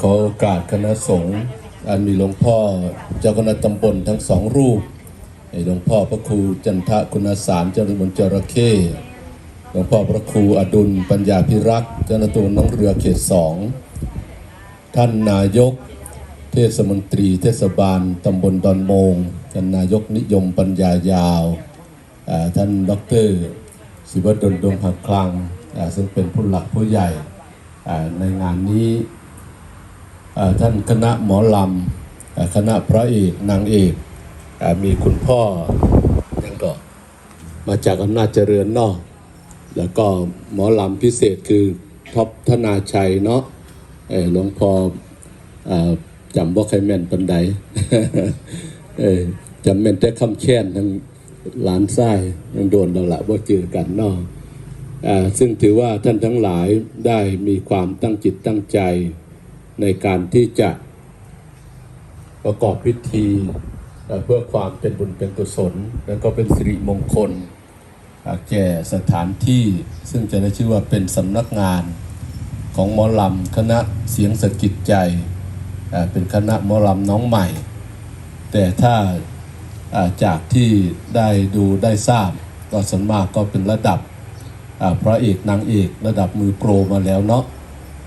ขอโอกาสคณะสงฆ์อันมีหลวงพ่อเจ้าคณะตำบลทั้งสองรูปหลวงพ่อพระครูจันทะคุณสารเจ้าหน้าที่จระเข้หลวงพ่อพระครูอดุลปัญญาพิรักษ์เจ้าหน้าที่ตำบลหน้องเรือเขตสองท่านนายก เทศมนตรี เทศบาลตำบลดอนโมงท่านนายกนิยมปัญญายาว ท่านดรศิวดลดวงหักคลัง ซึ่งเป็นผู้หลักผู้ใหญ่ในงานนี้ท่านคณะหมอลำคณะพระเอกนางเอกมีคุณพ่อยังก็มาจากอำนาจเจริญนอก แล้วก็หมอลำพิเศษคือท็อปธนาชัยเนาะหลวงพ่ออจำว่าใครแม่นปันใดจำแม่นแต่คำแค้นทั้งหลานไส้ยังโดนเราละว่าเจอกันนอก ซึ่งถือว่าท่านทั้งหลายได้มีความตั้งจิตตั้งใจในการที่จะประกอบพิธีเพื่อความเป็นบุญเป็นกุศล แล้วก็เป็นสิริมงคลแก่สถานที่ซึ่งจะได้ชื่อว่าเป็นสำนักงานของหมอลำคณะเสียงสกิดใจ เป็นคณะหมอลำน้องใหม่ แต่ถ้าจากที่ได้ดูได้ทราบก็ส่วนมากก็เป็นระดับ พระเอกนางเอกระดับมือโปรมาแล้วเนาะ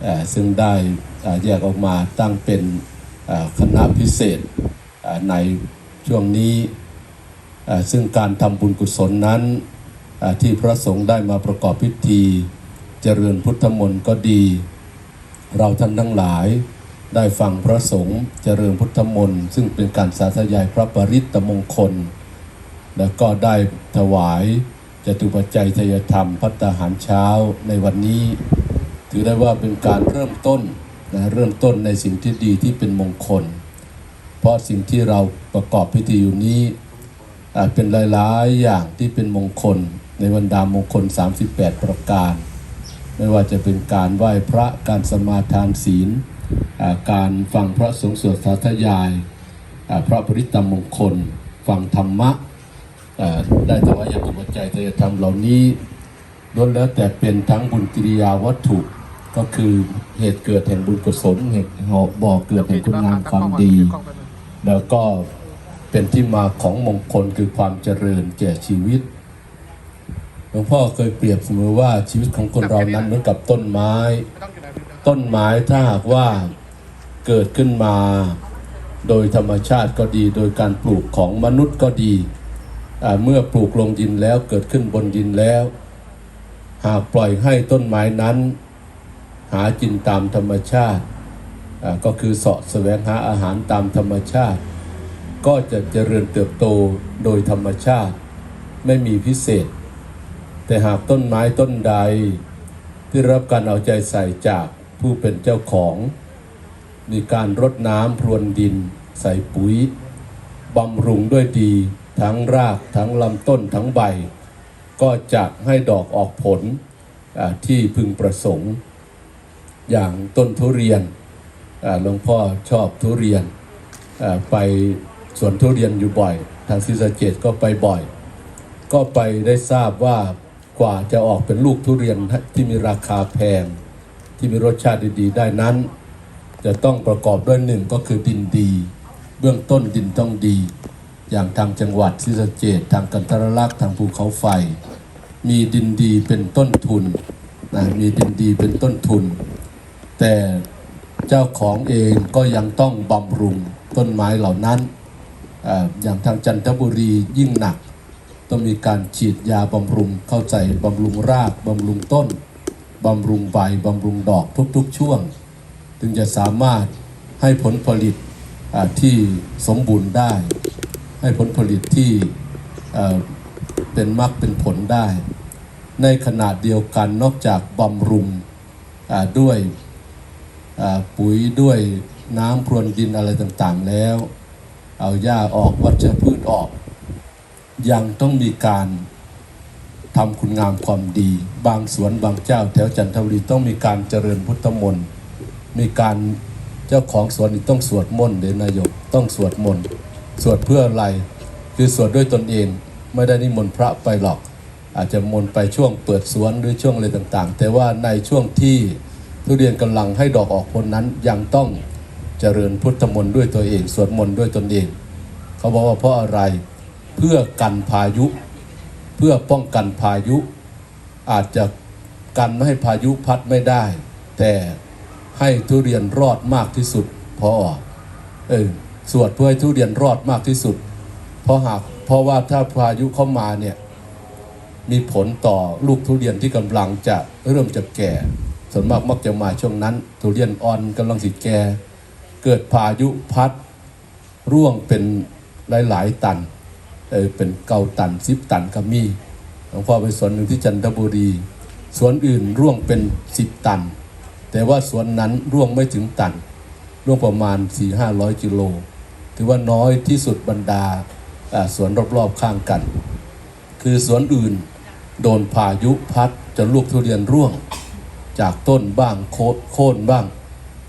อ่ซึ่งได้แยกออกมาตั้งเป็นคณะพิเศษในช่วงนี้ ซึ่งการทำบุญกุศลนั้นที่พระสงฆ์ได้มาประกอบพิธีเจริญพุทธมนต์ก็ดี เราท่านทั้งหลายได้ฟังพระสงฆ์เจริญพุทธมนต์ซึ่งเป็นการสาธยายพระปริตตมงคล แล้วก็ได้ถวาย จตุปัจจัยทยธรรมพัตตาหารเช้าในวันนี้ ถือได้ว่าเป็นการเริ่มต้นนะเริ่มต้นในสิ่งที่ดีที่เป็นมงคล เพราะสิ่งที่เราประกอบพิธีอยู่นี้อ่าเป็นหลายๆอย่างที่เป็นมงคลในบรรดามงคล 38 ประการ ไม่ว่าจะเป็นการไหว้พระการสมาทานศีล การฟังพระสงฆ์สวดสาธยาย พระปริตตมงคล ฟังธรรมะ ได้ถวายยาตุปัจจัยทายธรรมเหล่านี้ล้วนแล้วแต่เป็นทั้งบุญกิริยาวัตถุ ก็คือเหตุเกิดแห่งบุญกุศลเหตุหอบ่อเกิดแห่งคุณงามความดี แล้วก็เป็นที่มาของมงคลคือความเจริญแก่ชีวิตหลวงพ่อเคยเปรียบเสมอว่าชีวิตของคนเรานั้นเหมือนกับต้นไม้ ต้นไม้ถ้าหากว่าเกิดขึ้นมา โดยธรรมชาติก็ดี โดยการปลูกของมนุษย์ก็ดี เมื่อปลูกลงดินแล้วเกิดขึ้นบนดินแล้ว หากปล่อยให้ต้นไม้นั้น หากินตามธรรมชาติก็คือเสาะแสวงหาอาหารตามธรรมชาติ ก็จะเจริญเติบโตโดยธรรมชาติไม่มีพิเศษ แต่หากต้นไม้ต้นใด ที่รับการเอาใจใส่จากผู้เป็นเจ้าของ มีการรดน้ำพรวนดิน ใส่ปุ๋ยบำรุงด้วยดี ทั้งรากทั้งลำต้นทั้งใบ ก็จะให้ดอกออกผลที่พึงประสงค์ อย่างต้นทุเรียนหลวงพ่อชอบทุเรียนไปสวนทุเรียนอยู่บ่อย ทางศรีสเกดก็ไปบ่อย ก็ไปได้ทราบว่ากว่าจะออกเป็นลูกทุเรียนที่มีราคาแพง ที่มีรสชาติดีๆ ได้นั้น จะต้องประกอบด้วยหนึ่งก็คือดินดี เบื้องต้นดินต้องดี อย่างทางจังหวัดศรีสะเกดทางกันทรลักษ์ทางภูเขาไฟ มีดินดีเป็นต้นทุนนะมีดินดีเป็นต้นทุน แต่เจ้าของเองก็ยังต้องบำรุงต้นไม้เหล่านั้นออย่างทางจันทบุรียิ่งหนัก ต้องมีการฉีดยาบำรุงเข้าใจบำรุงรากบำรุงต้นบำรุงใบบำรุงดอกทุกๆช่วง ถึงจะสามารถให้ผลผลิตที่สมบูรณ์ได้ ให้ผลผลิตที่เป็นมรรคเป็นผลได้ ในขนาดเดียวกันนอกจากบำรุงด้วยปุ๋ยด้วยน้ำพรวนดินอะไรต่างๆแล้ว เอาหญ้าออกวัชพืชออก ยังต้องมีการทำคุณงามความดี บางสวนบางเจ้าแถวจันทบุรีต้องมีการเจริญพุทธมนต์มีการเจ้าของสวนต้องสวดมนต์เดชนายกต้องสวดมนต์ สวดเพื่ออะไร คือสวดด้วยตนเอง ไม่ได้นิมนต์พระไปหรอก อาจจะมนไปช่วงเปิดสวนหรือช่วงอะไรต่างๆ แต่ว่าในช่วงที่ทุเรียนกำลังให้ดอกออกผลนั้นยังต้องเจริญพุทธมนต์ด้วยตัวเอง สวดมนต์ด้วยตนเอง เขาบอกว่าเพราะอะไรเพื่อกันพายุ เพื่อป้องกันพายุ อาจจะกันไม่ให้พายุพัดไม่ได้ แต่ให้ทุเรียนรอดมากที่สุดเพราะเออ สวดเพื่อให้ทุเรียนรอดมากที่สุด เพราะหากเพราะว่าถ้าพายุเข้ามาเนี่ยมีผลต่อลูกทุเรียนที่กำลังจะเริ่มจะแก่ ส่วนมากมักจะมาช่วงนั้น ทุเรียนอ่อนกำลังสิแก่ เกิดพายุพัด ร่วงเป็นหลาย ๆ ตันเออเป็นเก้าตันสิบตันก็มีหลวงพ่อไปสวนหนึ่งที่จันทบุรีสวนอื่นร่วงเป็นสิบตัน แต่ว่าสวนนั้นร่วงไม่ถึงตัน ร่วงประมาณ4ี่ห้าร้อยกิโล ถือว่าน้อยที่สุดบรรดาสวนรอบๆข้างกัน คือสวนอื่นโดนพายุพัดจนลูกทุเรียนร่วง จากต้นบ้างโคโค่นบ้าง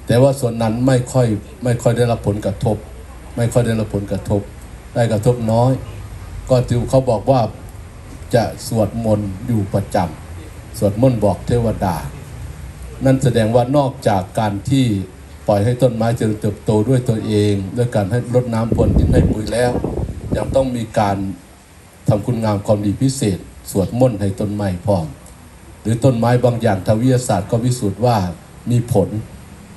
แต่ว่าสวนนั้นไม่ค่อยไม่ค่อยได้รับผลกระทบ ไม่ค่อยได้รับผลกระทบ ได้กระทบน้อย ก็ถือเขาบอกว่าจะสวดมนต์อยู่ประจำสวดมนต์บอกเทวดา นั่นแสดงว่านอกจากการที่ ปล่อยให้ต้นไม้เจริญเติบโตด้วยตัวเอง ด้วยการให้รดน้ำพรวนดินให้ปุ๋ยแล้ว ยังต้องมีการทำคุณงามความดีพิเศษ สวดมนต์ให้ต้นไม้พร้อม หรือต้นไม้บางอย่างทางวิทยาศาสตร์ก็พิสูจน์ว่ามีผล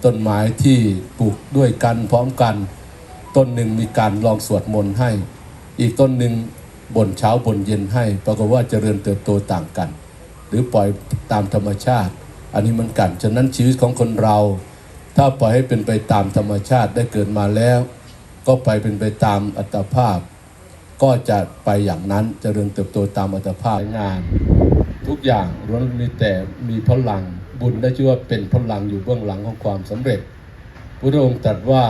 ต้นไม้ที่ปลูกด้วยกันพร้อมกัน ต้นหนึ่งมีการลองสวดมนต์ให้ อีกต้นหนึ่งบนเช้าบนเย็นให้ปรากฏว่าเจริญเติบโตต่างกัน หรือปล่อยตามธรรมชาติ อันนี้มันกัน ฉะนั้นชีวิตของคนเรา ถ้าปล่อยให้เป็นไปตามธรรมชาติได้เกิดมาแล้ว ก็ไปเป็นไปตามอัตภาพ ก็จะไปอย่างนั้นเจริญเติบโตตามอัตภาพงาน ทุกอย่างล้วนมีแต่มีพลังบุญได้ชื่อว่าเป็นพลังอยู่เบื้องหลังของความสำเร็จพระองค์ตรัสว่า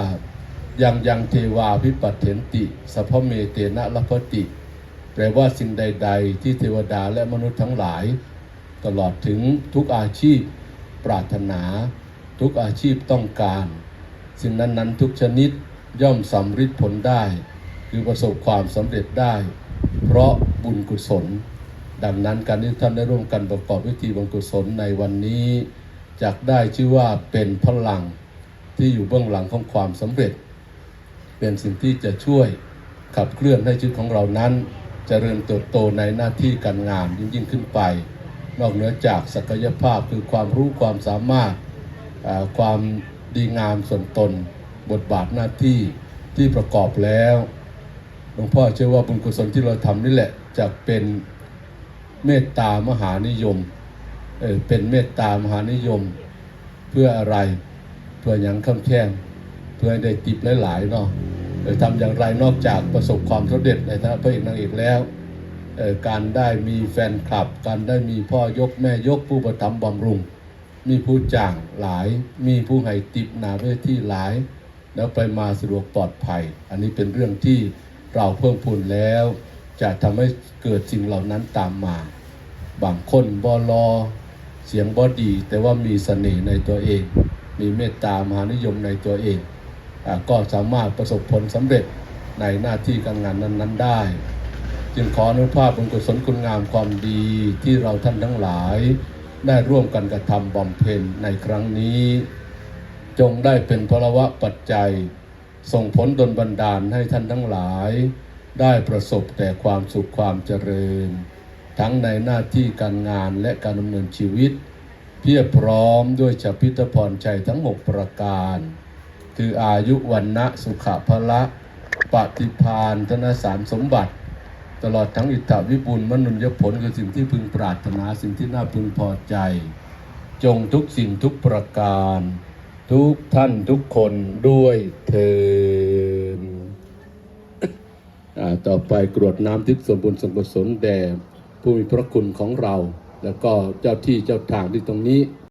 ยังยังเทวาพิปัตเถนติสัพเมเตนะลัพติ แปลว่าสิ่งใด ๆ ที่เทวดาและมนุษย์ทั้งหลาย ตลอดถึงทุกอาชีพปรารถนา ทุกอาชีพต้องการ สิ่งนั้นๆ ทุกชนิดย่อมสำฤทธิ์ผลได้ คือประสบความสำเร็จได้ เพราะบุญกุศล ดังนั้นการที่ท่านได้ร่วมกันประกอบพิธีบุญกุศลในวันนี้จักได้ชื่อว่าเป็นพลังที่อยู่เบื้องหลังของความสำเร็จ เป็นสิ่งที่จะช่วยขับเคลื่อนให้ชีวิตของเรานั้นจเจริญเติบโตในหน้าที่การงานยิ่งยิ่งขึ้นไป นอกเหนือจากศักยภาพคือความรู้ความสามารถ ความดีงามส่วนตน บทบาทหน้าที่ที่ประกอบแล้วหลวงพ่อเชื่อว่าบุญกุศลที่เราทำนี่แหละจะเป็นเมตตามหานิยมเออเป็นเมตตามหานิยม เพื่ออะไรเพื่อหยังข้ามแค้งเพื่อได้ติบหลายๆเนาะเออทำอย่างไรนอกจากประสบความสำเร็จในฐานะพระเอกนางเอกแล้วการได้มีแฟนคลับ การได้มีพ่อยกแม่ยกผู้ประทับบำรุง มีผู้จ้างหลาย มีผู้ให้ติบหนาเวที่หลาย แล้วไปมาสะดวกปลอดภัย อันนี้เป็นเรื่องที่เราเพิ่มพูนแล้ว จะทำให้เกิดสิ่งเหล่านั้นตามมา บางคนบอลอ เสียงบอดี แต่ว่ามีเสน่ห์ในตัวเอง มีเมตตามหานิยมในตัวเองอก็สามารถประสบผลสำเร็จในหน้าที่การงานนั้น ๆ ได้ จึงขออนุภาพบุญกุศลคุณงามความดีที่เราท่านทั้งหลาย ได้ร่วมกันกระทำบำเพ็ญในครั้งนี้ จงได้เป็นพลวะปัจจัย ส่งผลดลบันดาลให้ท่านทั้งหลาย ได้ประสบแต่ความสุขความเจริญ ทั้งในหน้าที่การงานและการดำเนินชีวิต เพียบพร้อมด้วยชพิธพรชัยทั้งหกประการ คืออายุวันนะสุขภละปฏิพานธนสารสมบัติ ตลอดทั้งอิทธวิบุญมนุญญผลคือสิ่งที่พึงปรารถนาสิ่งที่น่าพึงพอใจ จงทุกสิ่งทุกประการ ทุกท่านทุกคนด้วยเทินอ่าต่อไปกรวดน้ำทิพย์ส่วนบุญส่วนกุศลแด่ผู้มีพระคุณของเรา แล้วก็เจ้าที่เจ้าทางที่ตรงนี้